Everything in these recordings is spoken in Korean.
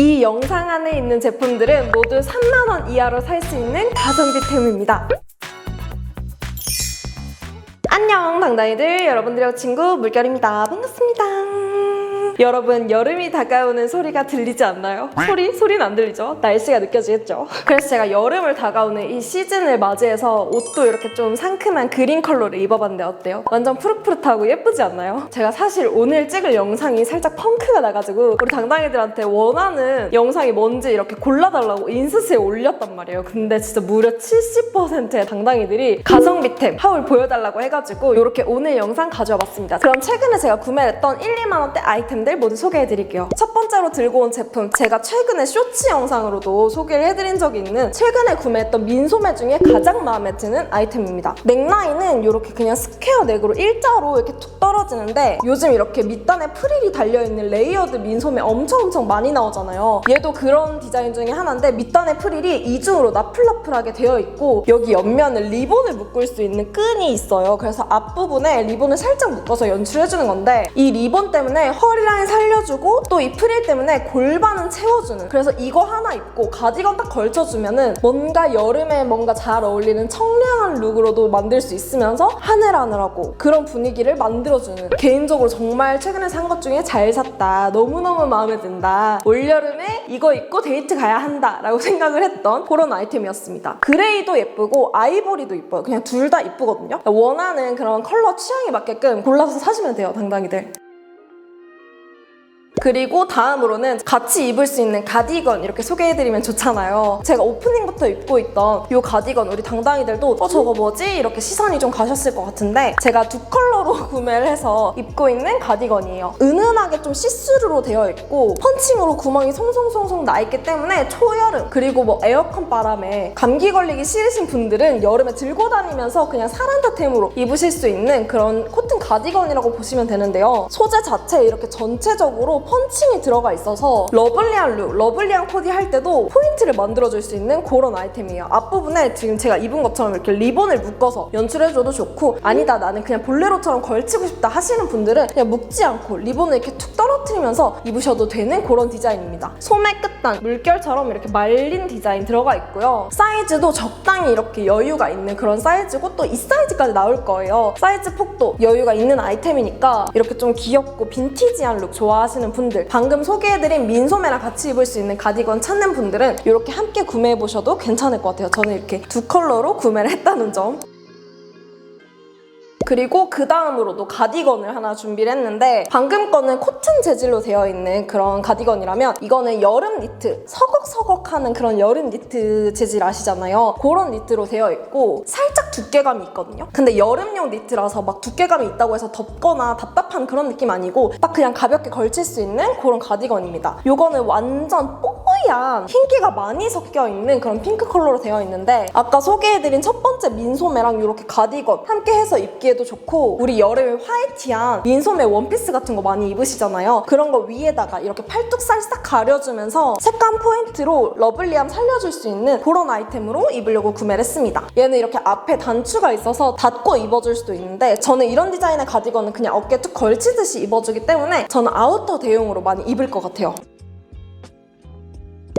이 영상 안에 있는 제품들은 모두 3만원 이하로 살 수 있는 가성비템입니다. 안녕 당당이들. 여러분들의 친구 물결입니다. 반갑습니다 여러분 여름이 다가오는 소리가 들리지 않나요? 소리? 소리는 안 들리죠? 날씨가 느껴지겠죠? 그래서 제가 여름을 다가오는 이 시즌을 맞이해서 옷도 이렇게 좀 상큼한 그린 컬러를 입어봤는데 어때요? 완전 푸릇푸릇하고 예쁘지 않나요? 제가 사실 오늘 찍을 영상이 살짝 펑크가 나가지고 우리 당당이들한테 원하는 영상이 뭔지 이렇게 골라달라고 인스스에 올렸단 말이에요 근데 진짜 무려 70%의 당당이들이 가성비템 하울 보여달라고 해가지고 이렇게 오늘 영상 가져와 봤습니다 그럼 최근에 제가 구매했던 1, 2만 원대 아이템들 모두 소개해드릴게요. 첫 번째로 들고 온 제품 제가 최근에 쇼츠 영상으로도 소개를 해드린 적이 있는 최근에 구매했던 민소매 중에 가장 마음에 드는 아이템입니다. 넥라인은 이렇게 그냥 스퀘어 넥으로 일자로 이렇게 툭 떨어지는데 요즘 이렇게 밑단에 프릴이 달려있는 레이어드 민소매 엄청 엄청 많이 나오잖아요. 얘도 그런 디자인 중에 하나인데 밑단에 프릴이 이중으로 나풀나풀하게 되어 있고 여기 옆면을 리본을 묶을 수 있는 끈이 있어요. 그래서 앞부분에 리본을 살짝 묶어서 연출해주는 건데 이 리본 때문에 허리 라인 살려주고 또 이 프릴 때문에 골반은 채워주는. 그래서 이거 하나 입고 가디건 딱 걸쳐주면은 뭔가 여름에 뭔가 잘 어울리는 청량한 룩으로도 만들 수 있으면서 하늘하늘하고 그런 분위기를 만들어주는. 개인적으로 정말 최근에 산 것 중에 잘 샀다. 너무너무 마음에 든다. 올여름에 이거 입고 데이트 가야 한다 라고 생각을 했던 그런 아이템이었습니다. 그레이도 예쁘고 아이보리도 예뻐요. 그냥 둘 다 예쁘거든요. 원하는 그런 컬러 취향에 맞게끔 골라서 사시면 돼요 당당히들 그리고 다음으로는 같이 입을 수 있는 가디건 이렇게 소개해드리면 좋잖아요. 제가 오프닝부터 입고 있던 이 가디건 우리 당당이들도 어 저거 뭐지? 이렇게 시선이 좀 가셨을 것 같은데 제가 두 컬러로 구매를 해서 입고 있는 가디건이에요. 은은하게 좀 시스루로 되어 있고 펀칭으로 구멍이 송송송송 나 있기 때문에 초여름 그리고 뭐 에어컨 바람에 감기 걸리기 싫으신 분들은 여름에 들고 다니면서 그냥 사란다템으로 입으실 수 있는 그런 코튼 가디건이라고 보시면 되는데요. 소재 자체에 이렇게 전체적으로 펀칭이 들어가 있어서 러블리한 룩, 러블리한 코디 할 때도 포인트를 만들어줄 수 있는 그런 아이템이에요. 앞부분에 지금 제가 입은 것처럼 이렇게 리본을 묶어서 연출해줘도 좋고 아니다 나는 그냥 볼레로처럼 걸치고 싶다 하시는 분들은 그냥 묶지 않고 리본을 이렇게 툭 떨어뜨리면서 입으셔도 되는 그런 디자인입니다. 소매 끝단 물결처럼 이렇게 말린 디자인 들어가 있고요. 사이즈도 적당히 이렇게 여유가 있는 그런 사이즈고 또 이 사이즈까지 나올 거예요. 사이즈 폭도 여유가 있는 아이템이니까 이렇게 좀 귀엽고 빈티지한 룩 좋아하시는 분들 방금 소개해드린 민소매랑 같이 입을 수 있는 가디건 찾는 분들은 이렇게 함께 구매해보셔도 괜찮을 것 같아요. 저는 이렇게 두 컬러로 구매를 했다는 점. 그리고 그 다음으로도 가디건을 하나 준비를 했는데 방금 거는 코튼 재질로 되어 있는 그런 가디건이라면 이거는 여름 니트 서걱서걱하는 그런 여름 니트 재질 아시잖아요. 그런 니트로 되어 있고 살짝 두께감이 있거든요. 근데 여름용 니트라서 막 두께감이 있다고 해서 덥거나 답답한 그런 느낌 아니고 딱 그냥 가볍게 걸칠 수 있는 그런 가디건입니다. 이거는 완전 뽀얀 흰기가 많이 섞여 있는 그런 핑크 컬러로 되어 있는데 아까 소개해드린 첫 번째 민소매랑 이렇게 가디건 함께 해서 입기에도 좋고 우리 여름에 화이티한 민소매 원피스 같은 거 많이 입으시잖아요. 그런 거 위에다가 이렇게 팔뚝 살짝 가려주면서 색감 포인트로 러블리함 살려줄 수 있는 그런 아이템으로 입으려고 구매를 했습니다. 얘는 이렇게 앞에 단추가 있어서 닫고 입어줄 수도 있는데 저는 이런 디자인의 가디건은 그냥 어깨 툭 걸치듯이 입어주기 때문에 저는 아우터 대용으로 많이 입을 것 같아요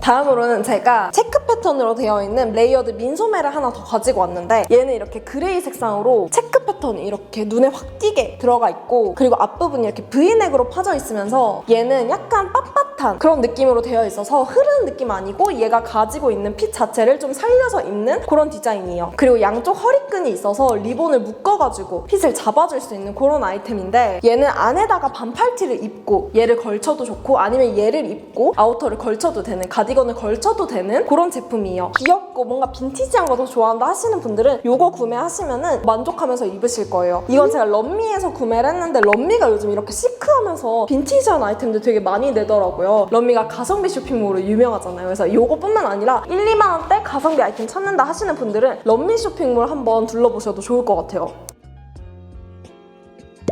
다음으로는 제가 체크 패턴으로 되어 있는 레이어드 민소매를 하나 더 가지고 왔는데 얘는 이렇게 그레이 색상으로 체크 패턴이 이렇게 눈에 확 띄게 들어가 있고 그리고 앞부분이 이렇게 브이넥으로 파져 있으면서 얘는 약간 빳빳한 그런 느낌으로 되어 있어서 흐르는 느낌 아니고 얘가 가지고 있는 핏 자체를 좀 살려서 입는 그런 디자인이에요. 그리고 양쪽 허리끈이 있어서 리본을 묶어가지고 핏을 잡아줄 수 있는 그런 아이템인데 얘는 안에다가 반팔티를 입고 얘를 걸쳐도 좋고 아니면 얘를 입고 아우터를 걸쳐도 되는 가디 건을 걸쳐도 되는 그런 제품이에요. 귀엽고 뭔가 빈티지한 거 더 좋아한다 하시는 분들은 이거 구매하시면은 만족하면서 입으실 거예요. 이건 제가 럼미에서 구매를 했는데 럼미가 요즘 이렇게 시크하면서 빈티지한 아이템들 되게 많이 내더라고요. 럼미가 가성비 쇼핑몰로 유명하잖아요. 그래서 이거뿐만 아니라 1, 2만 원대 가성비 아이템 찾는다 하시는 분들은 럼미 쇼핑몰 한번 둘러보셔도 좋을 것 같아요.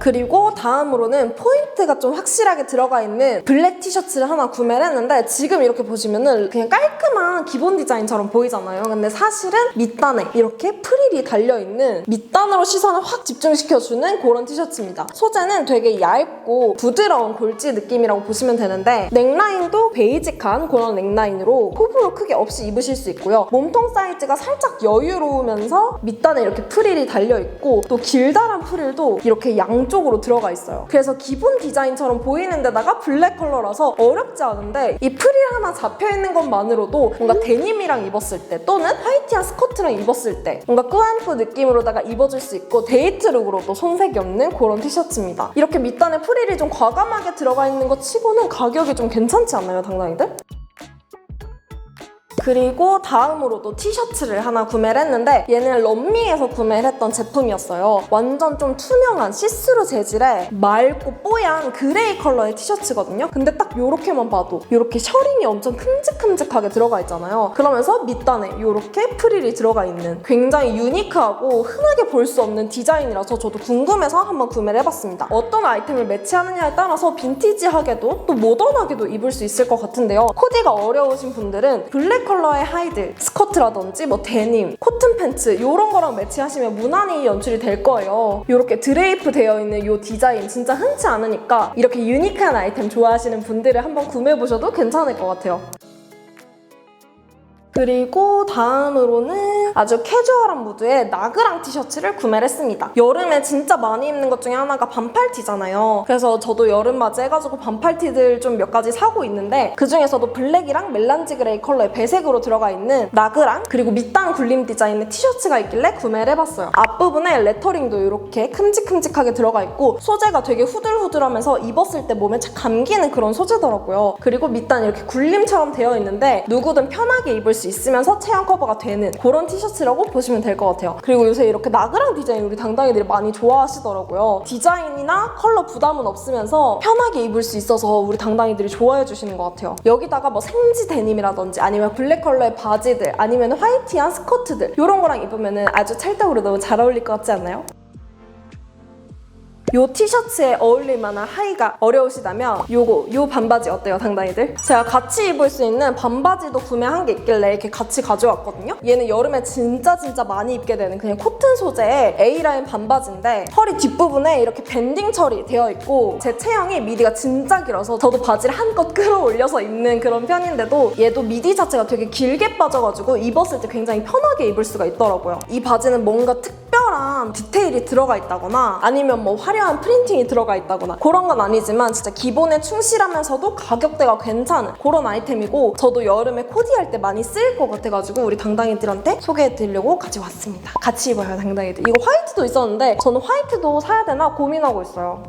그리고 다음으로는 포인트가 좀 확실하게 들어가 있는 블랙 티셔츠를 하나 구매를 했는데 지금 이렇게 보시면은 그냥 깔끔한 기본 디자인처럼 보이잖아요. 근데 사실은 밑단에 이렇게 프릴이 달려있는 밑단으로 시선을 확 집중시켜주는 그런 티셔츠입니다. 소재는 되게 얇고 부드러운 골지 느낌이라고 보시면 되는데 넥라인도 베이직한 그런 넥라인으로 호불호 크게 없이 입으실 수 있고요. 몸통 사이즈가 살짝 여유로우면서 밑단에 이렇게 프릴이 달려있고 또 길다란 프릴도 이렇게 양쪽으로 들어가 있어요. 그래서 기본 디자인처럼 보이는 데다가 블랙 컬러라서 어렵지 않은데 이 프릴 하나 잡혀있는 것만으로도 뭔가 데님이랑 입었을 때 또는 화이트한 스커트랑 입었을 때 뭔가 꾸안꾸 느낌으로다가 입어줄 수 있고 데이트 룩으로도 손색이 없는 그런 티셔츠입니다. 이렇게 밑단에 프릴이 좀 과감하게 들어가 있는 것 치고는 가격이 좀 괜찮지 않나요, 당당이들? 그리고 다음으로도 티셔츠를 하나 구매를 했는데 얘는 런미에서 구매를 했던 제품이었어요. 완전 좀 투명한 시스루 재질의 맑고 뽀얀 그레이 컬러의 티셔츠거든요. 근데 딱 이렇게만 봐도 이렇게 셔링이 엄청 큼직큼직하게 들어가 있잖아요. 그러면서 밑단에 이렇게 프릴이 들어가 있는 굉장히 유니크하고 흔하게 볼 수 없는 디자인이라서 저도 궁금해서 한번 구매를 해봤습니다. 어떤 아이템을 매치하느냐에 따라서 빈티지하게도 또 모던하게도 입을 수 있을 것 같은데요. 코디가 어려우신 분들은 블랙 컬러 의 하이드, 스커트라든지 뭐 데님, 코튼 팬츠 이런 거랑 매치하시면 무난히 연출이 될 거예요. 이렇게 드레이프 되어 있는 이 디자인 진짜 흔치 않으니까 이렇게 유니크한 아이템 좋아하시는 분들을 한번 구매해보셔도 괜찮을 것 같아요. 그리고 다음으로는 아주 캐주얼한 무드의 나그랑 티셔츠를 구매를 했습니다. 여름에 진짜 많이 입는 것 중에 하나가 반팔티잖아요. 그래서 저도 여름 맞이 해가지고 반팔티들 좀 몇 가지 사고 있는데 그 중에서도 블랙이랑 멜란지 그레이 컬러의 배색으로 들어가 있는 나그랑 그리고 밑단 굴림 디자인의 티셔츠가 있길래 구매를 해봤어요. 앞부분에 레터링도 이렇게 큼직큼직하게 들어가 있고 소재가 되게 후들후들하면서 입었을 때 몸에 착 감기는 그런 소재더라고요. 그리고 밑단 이렇게 굴림처럼 되어 있는데 누구든 편하게 입을 수 있으면서 체형 커버가 되는 그런 티셔츠 라고 보시면 될 것 같아요. 그리고 요새 이렇게 나그랑 디자인 우리 당당이들이 많이 좋아하시더라고요. 디자인이나 컬러 부담은 없으면서 편하게 입을 수 있어서 우리 당당이들이 좋아해 주시는 것 같아요. 여기다가 뭐 생지 데님이라든지 아니면 블랙 컬러의 바지들 아니면 화이트한 스커트들 이런 거랑 입으면 아주 찰떡으로 너무 잘 어울릴 것 같지 않나요? 요 티셔츠에 어울릴 만한 하의가 어려우시다면 요거 요 반바지 어때요 당당이들? 제가 같이 입을 수 있는 반바지도 구매한 게 있길래 이렇게 같이 가져왔거든요 얘는 여름에 진짜 진짜 많이 입게 되는 그냥 코튼 소재의 A라인 반바지인데 허리 뒷부분에 이렇게 밴딩 처리 되어 있고 제 체형이 미디가 진짜 길어서 저도 바지를 한껏 끌어올려서 입는 그런 편인데도 얘도 미디 자체가 되게 길게 빠져가지고 입었을 때 굉장히 편하게 입을 수가 있더라고요 이 바지는 뭔가 특 별한 디테일이 들어가 있다거나 아니면 뭐 화려한 프린팅이 들어가 있다거나 그런 건 아니지만 진짜 기본에 충실하면서도 가격대가 괜찮은 그런 아이템이고 저도 여름에 코디할 때 많이 쓰일 것 같아가지고 우리 당당이들한테 소개해드리려고 가져왔습니다. 같이 입어요 당당이들. 이거 화이트도 있었는데 저는 화이트도 사야 되나 고민하고 있어요.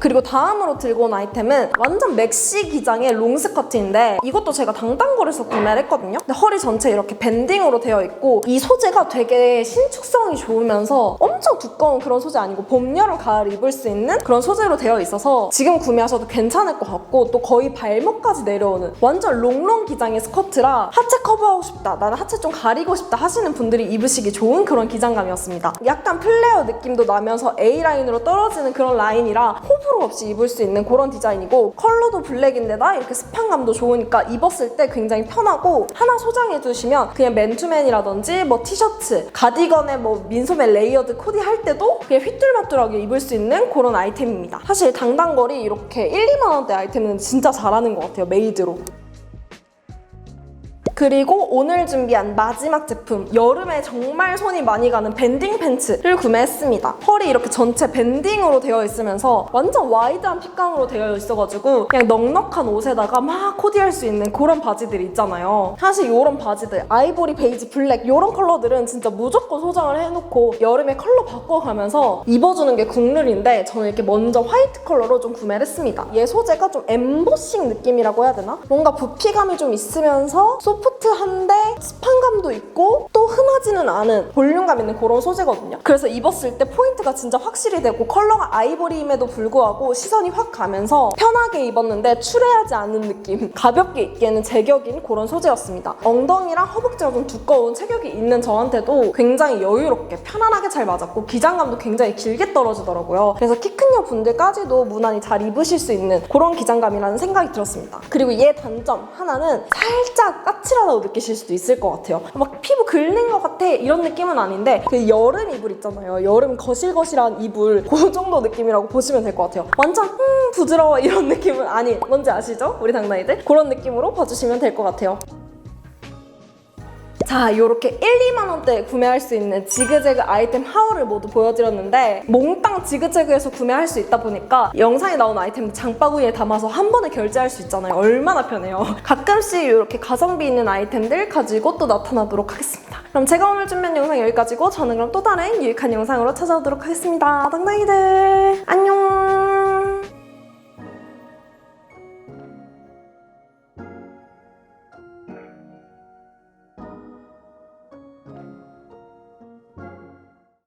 그리고 다음으로 들고 온 아이템은 완전 맥시 기장의 롱스커트인데 이것도 제가 당당거리에서 구매를 했거든요. 근데 허리 전체 이렇게 밴딩으로 되어 있고 이 소재가 되게 신축성이 좋으면서 엄청 두꺼운 그런 소재 아니고 봄, 여름, 가을 입을 수 있는 그런 소재로 되어 있어서 지금 구매하셔도 괜찮을 것 같고 또 거의 발목까지 내려오는 완전 롱롱 기장의 스커트라 하체 커버하고 싶다 나는 하체 좀 가리고 싶다 하시는 분들이 입으시기 좋은 그런 기장감이었습니다. 약간 플레어 느낌도 나면서 A라인으로 떨어지는 그런 라인이라 호불 호 없이 입을 수 있는 그런 디자인이고 컬러도 블랙인데다 이렇게 스판감도 좋으니까 입었을 때 굉장히 편하고 하나 소장해 두시면 그냥 맨투맨이라든지 뭐 티셔츠, 가디건에 뭐 민소매 레이어드 코디 할 때도 그냥 휘뚤마뚤하게 입을 수 있는 그런 아이템입니다. 사실 당당거리 이렇게 1, 2만 원대 아이템은 진짜 잘하는 것 같아요. 메이드로. 그리고 오늘 준비한 마지막 제품 여름에 정말 손이 많이 가는 밴딩 팬츠를 구매했습니다. 허리 이렇게 전체 밴딩으로 되어 있으면서 완전 와이드한 핏감으로 되어 있어가지고 그냥 넉넉한 옷에다가 막 코디할 수 있는 그런 바지들 있잖아요. 사실 이런 바지들 아이보리, 베이지, 블랙 이런 컬러들은 진짜 무조건 소장을 해놓고 여름에 컬러 바꿔가면서 입어주는 게 국룰인데 저는 이렇게 먼저 화이트 컬러로 좀 구매를 했습니다. 얘 소재가 좀 엠보싱 느낌이라고 해야 되나? 뭔가 부피감이 좀 있으면서 소프트 소프트한데 스판감도 있고 또 흔하지는 않은 볼륨감 있는 그런 소재거든요. 그래서 입었을 때 포인트가 진짜 확실히 되고 컬러가 아이보리임에도 불구하고 시선이 확 가면서 편하게 입었는데 추레하지 않은 느낌. 가볍게 입기에는 제격인 그런 소재였습니다. 엉덩이랑 허벅지가 좀 두꺼운 체격이 있는 저한테도 굉장히 여유롭게 편안하게 잘 맞았고 기장감도 굉장히 길게 떨어지더라고요. 그래서 키 큰 여분들까지도 무난히 잘 입으실 수 있는 그런 기장감이라는 생각이 들었습니다. 그리고 얘 단점 하나는 살짝 까칠하다고 느끼실 수도 있을 것 같아요. 막 피부 긁는 것 같아 이런 느낌은 아닌데 그 여름 이불 있잖아요. 여름 거실거실한 이불 그 정도 느낌이라고 보시면 될 것 같아요. 완전 음 부드러워 이런 느낌은 아닌 뭔지 아시죠? 우리 당나이들 그런 느낌으로 봐주시면 될 것 같아요. 자, 이렇게 1, 2만 원대에 구매할 수 있는 지그재그 아이템 하울을 모두 보여드렸는데 몽땅 지그재그에서 구매할 수 있다 보니까 영상에 나온 아이템 장바구니에 담아서 한 번에 결제할 수 있잖아요. 얼마나 편해요. 가끔씩 이렇게 가성비 있는 아이템들 가지고 또 나타나도록 하겠습니다. 그럼 제가 오늘 준비한 영상 여기까지고 저는 그럼 또 다른 유익한 영상으로 찾아오도록 하겠습니다. 당당이들 안녕!